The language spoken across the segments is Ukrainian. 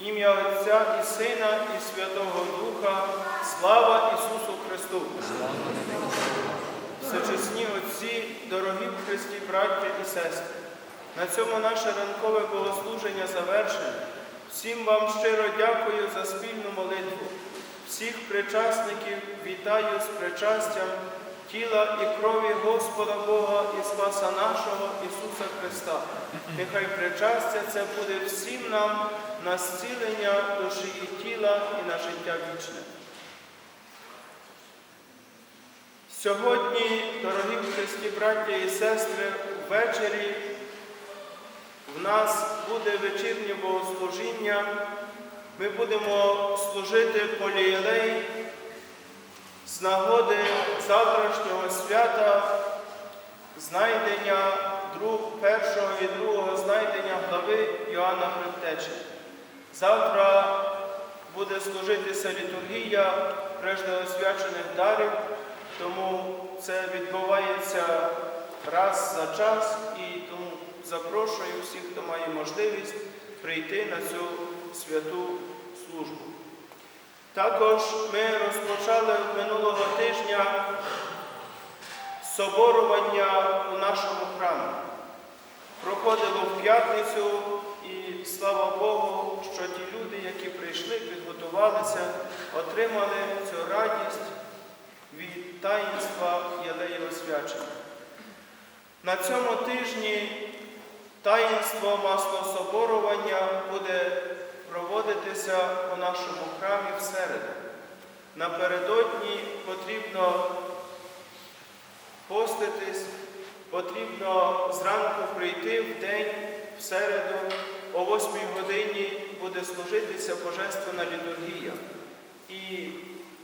Ім'я Отця і Сина, і Святого Духа, слава Ісусу Христу! Всечесні Отці, дорогі в Христі, браття і сестри, на цьому наше ранкове богослуження завершено. Всім вам щиро дякую за спільну молитву. Всіх причасників вітаю з причастям тіла і крові Господа Бога і Спаса нашого Ісуса Христа. Нехай причастя це буде всім нам на зцілення душі і тіла і на життя вічне. Сьогодні, дорогі Христі, браття і сестри, ввечері в нас буде вечірнє богослужіння. Ми будемо служити полієлей з нагоди завтрашнього свята, знайдення друг, першого і другого знайдення глави Йоанна Хребтечі. Завтра буде служитися літургія преждеосвячених дарів, тому це відбувається раз за час і тому запрошую всіх, хто має можливість прийти на цю святу службу. Також ми розпочали минулого тижня соборування у нашому храмі. Проходило в п'ятницю, і слава Богу, що ті люди, які прийшли, підготувалися, отримали цю радість від таїнства Єлеї освячення. На цьому тижні таїнство маслособорування буде проводитися у нашому храмі в середу. Напередодні потрібно поститись, потрібно зранку прийти в день, в середу, о 8 годині буде служитися Божественна літургія. І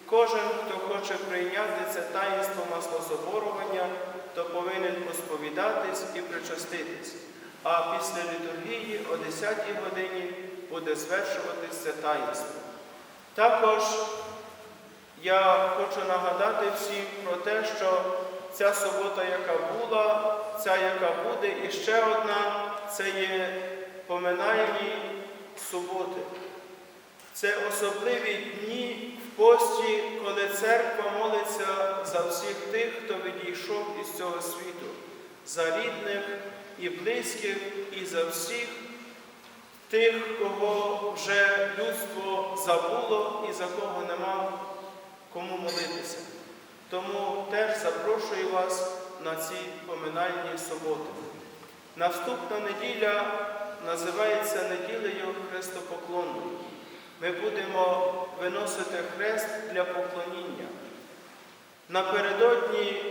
кожен, хто хоче прийняти це таїнство маслособорування, то повинен посповідатись і причаститись. А після літургії о 10 годині буде звершуватись це таїнство. Також я хочу нагадати всім про те, що ця субота, яка була, ця, яка буде, і ще одна це є поминальні суботи. Це особливі дні в пості, коли церква молиться за всіх тих, хто відійшов із цього світу, за рідних і близьких, і за всіх тих, кого вже людство забуло і за кого нема кому молитися. Тому теж запрошую вас на ці поминальні суботи. Наступна неділя називається неділею Христопоклонної. Ми будемо виносити хрест для поклоніння. Напередодні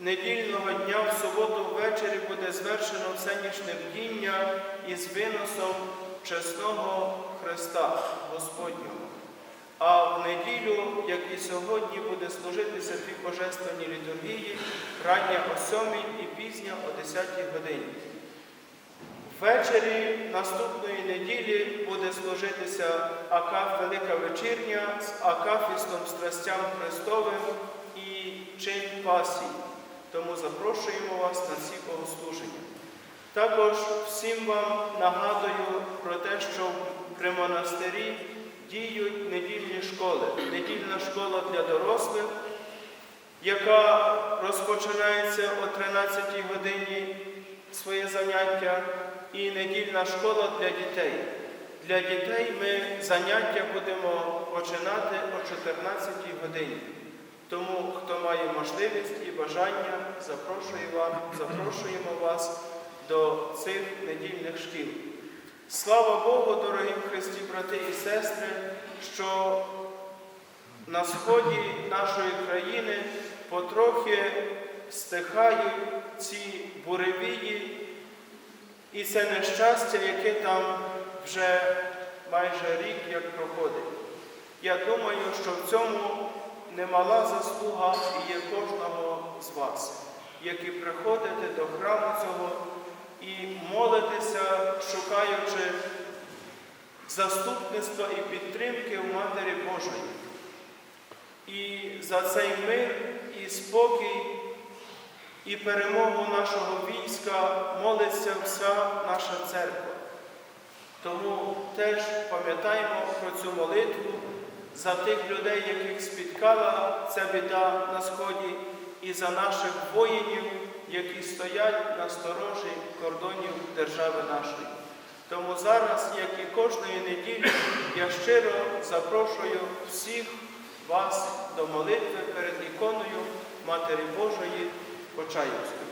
недільного дня в суботу ввечері буде звершено всенішнє бдіння із виносом чесного Христа Господнього. А в неділю, як і сьогодні, буде служитися дві божественні літургії, рання о 7 і пізня о 10 годині. Ввечері наступної неділі буде служитися Акаф Велика Вечірня з Акафістом Страстям Христовим і Чин Пасії. Тому запрошуємо вас на ці богослуження. Також всім вам нагадую про те, що при монастирі діють недільні школи. Недільна школа для дорослих, яка розпочинається о 13 годині своє заняття, і недільна школа для дітей. Для дітей ми заняття будемо починати о 14 годині. Тому, хто має можливість і бажання, запрошуємо вас до цих недільних шкіл. Слава Богу, дорогі Христі, брати і сестри, що на сході нашої країни потрохи стихають ці буревії і це нещастя, яке там вже майже рік як проходить. Я думаю, що в цьому немала заслуга є кожного з вас, які приходите до храму цього і молитеся, шукаючи заступництва і підтримки в Матері Божої. І за цей мир і спокій, і перемогу нашого війська молиться вся наша церква. Тому теж пам'ятаємо про цю молитву за тих людей, яких спіткала ця біда на сході, і за наших воїнів, які стоять на сторожі кордонів держави нашої. Тому зараз, як і кожної неділі, я щиро запрошую всіх вас до молитви перед іконою Матері Божої Почаївської.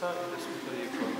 Христа і до святої ікони.